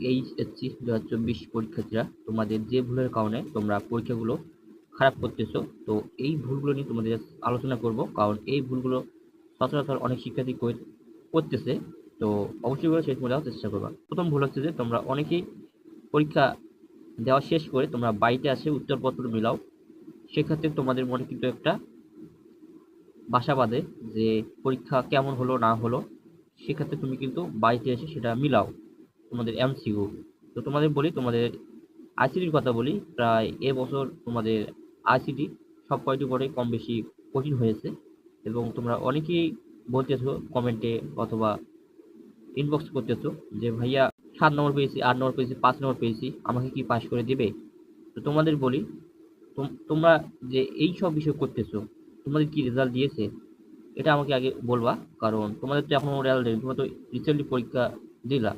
HSC দু হাজার চব্বিশ পরীক্ষার্থীরা, তোমাদের যে ভুলের কারণে তোমরা পরীক্ষাগুলো খারাপ করতেছো, তো এই ভুলগুলো নিয়ে তোমাদের আলোচনা করব। কারণ এই ভুলগুলো সচরাচর অনেক শিক্ষার্থী কর- করতেছে। তো অবশ্যই করে শেষ দেওয়ার চেষ্টা করবা। প্রথম ভুল হচ্ছে যে, তোমরা অনেকেই পরীক্ষা দেওয়া শেষ করে তোমরা বাড়িতে আসে উত্তরপত্র মিলাও। সেক্ষেত্রে তোমাদের মনে কিন্তু একটা বাসা বাঁধে যে, পরীক্ষা কেমন হলো, না হলো, সেক্ষেত্রে তুমি কিন্তু বাড়িতে এসে সেটা মিলাও। তোমাদের এমসিইউ তো তোমাদের বলি, তোমাদের আইসিটির কথা বলি, প্রায় এবছর তোমাদের আইসিটি সব কয়টি বোর্ডে কম বেশি কঠিন হয়েছে এবং তোমরা অনেকেই বলতেছো কমেন্টে অথবা ইনবক্স করতেছো যে, ভাইয়া, সাত নম্বর পেয়েছি, আট নম্বর পেয়েছি, পাঁচ নম্বর পেয়েছি, আমাকে কি পাস করে দেবে? তো তোমাদের বলি তোমরা যে এই সব বিষয় করতেছো, তোমাদের কি রেজাল্ট দিয়েছে? এটা আমাকে আগে বলবা, কারণ তোমাদের তো এখনও রেজাল্ট দেয়নি তোমরা তো রিসেন্টলি পরীক্ষা দিলা।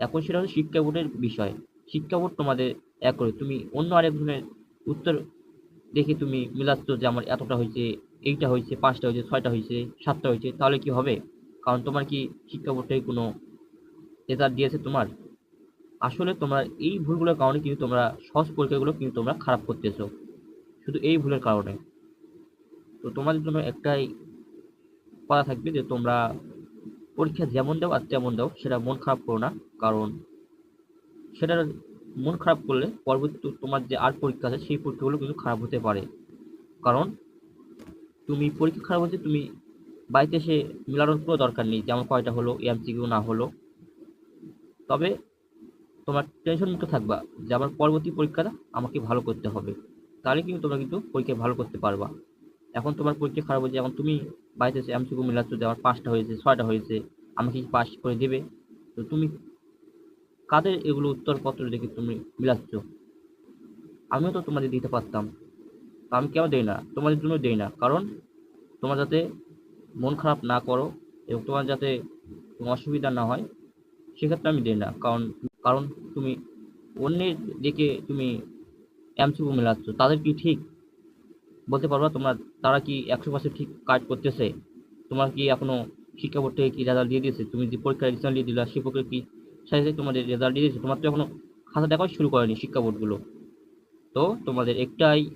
এখন সেটা হচ্ছে শিক্ষা বোর্ডের বিষয়। শিক্ষা বোর্ড তোমাদের এক করে। তুমি অন্য আরেকজনের উত্তর দেখে তুমি মিলাচ্ছ যে আমার এতটা হয়েছে, এইটা হয়েছে, পাঁচটা হয়েছে, ছয়টা হয়েছে, সাতটা হয়েছে, তাহলে কি হবে? কারণ তোমার কি শিক্ষা বোর্ড থেকে কোনো রেজাল্ট দিয়েছে তোমার? আসলে তোমার এই ভুলগুলোর কারণে কিন্তু তোমরা সহজ পরীক্ষাগুলো কিন্তু তোমরা খারাপ করতেছো। শুধু এই ভুলের কারণে। তো তোমাদের জন্য একটাই কথা থাকবে যে তোমরা পরীক্ষা যেমন দাও আর তেমন দাও, সেটা মন খারাপ করো না। কারণ সেটা মন খারাপ করলে পরবর্তী তোমার যে আর পরীক্ষা আছে, সেই পরীক্ষাগুলো কিন্তু খারাপ হতে পারে। কারণ তুমি পরীক্ষা খারাপ হচ্ছে তুমি বাড়িতে এসে মেলানোর কোনো দরকার নেই যেমন কয়টা হলো এমসিকিউ না হলো। তবে তোমার টেনশন মুক্ত থাকবা যে আমার পরবর্তী পরীক্ষাটা আমাকে ভালো করতে হবে। তাহলে কিন্তু তোমরা কিন্তু পরীক্ষায় ভালো করতে পারবা। এখন তোমার পরীক্ষা খারাপ হয়েছে, এখন তুমি বাড়িতে এসে এমসিকিউ মিলাচ্ছ যে আমার পাঁচটা হয়েছে, ছয়টা হয়েছে, আমাকে কি পাস করে দেবে? তো তুমি কাদের এগুলো উত্তরপত্র দেখে তুমি মিলাচ্ছ? আমিও তো তোমাদের দিতে পারতাম। আমি কেন দেই না? তোমাদের জন্য দেই না। কারণ তোমার যাতে মন খারাপ না করো এবং তোমার যাতে অসুবিধা না হয়, সেক্ষেত্রে আমি দিই না। কারণ কারণ তুমি অন্যের দিকে তুমি এমসিকিউ মেলাচ্ছ। তাদের কি ঠিক? বলতে পারবা তোমরা, তারা কি একশো পার্সেন্ট ঠিক কাজ করতেছে? তোমার কি এখনও শিক্ষা বোর্ড থেকে কি রেজাল্ট দিয়ে দিয়েছে? তুমি যে পরীক্ষা রিসেন্টলি দিলা, সে পরীক্ষা কি সাথে তোমাদের রেজাল্ট দিয়ে দিয়েছে? তোমার তো এখনও খাতা দেখাও শুরু করেনি শিক্ষা বোর্ডগুলো। তো তোমাদের একটাই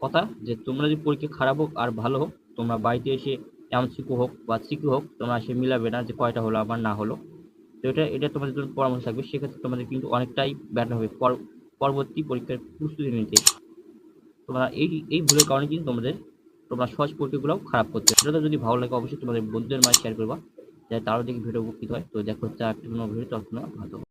কথা যে, তোমরা যদি পরীক্ষা খারাপ হোক আর ভালো হোক, তোমরা বাড়িতে এসে এমন এমসিকিউ হোক বা সিকিউ হোক, তোমরা এসে মিলাবে না যে কয়টা হলো আবার না হলো। তো এটা এটা তোমাদের জন্য পরামর্শ থাকবে। সেক্ষেত্রে তোমাদের কিন্তু অনেকটাই ব্যাটার হবে। পর- পরবর্তী পরীক্ষার প্রস্তুতি নিতে। তোমরা এই এই ভুলের কারণে কিন্তু তোমাদের, তোমরা সহজ পরীক্ষাগুলোও খারাপ করতে সেটা যদি ভালো লাগে, অবশ্যই তোমাদের বন্ধুদের মাঝে শেয়ার করবা, যাতে তারও দেখে ভিডিও উপকৃত হয়। তো দেখো হচ্ছে আর কোনো ভিডিও তখন ভালো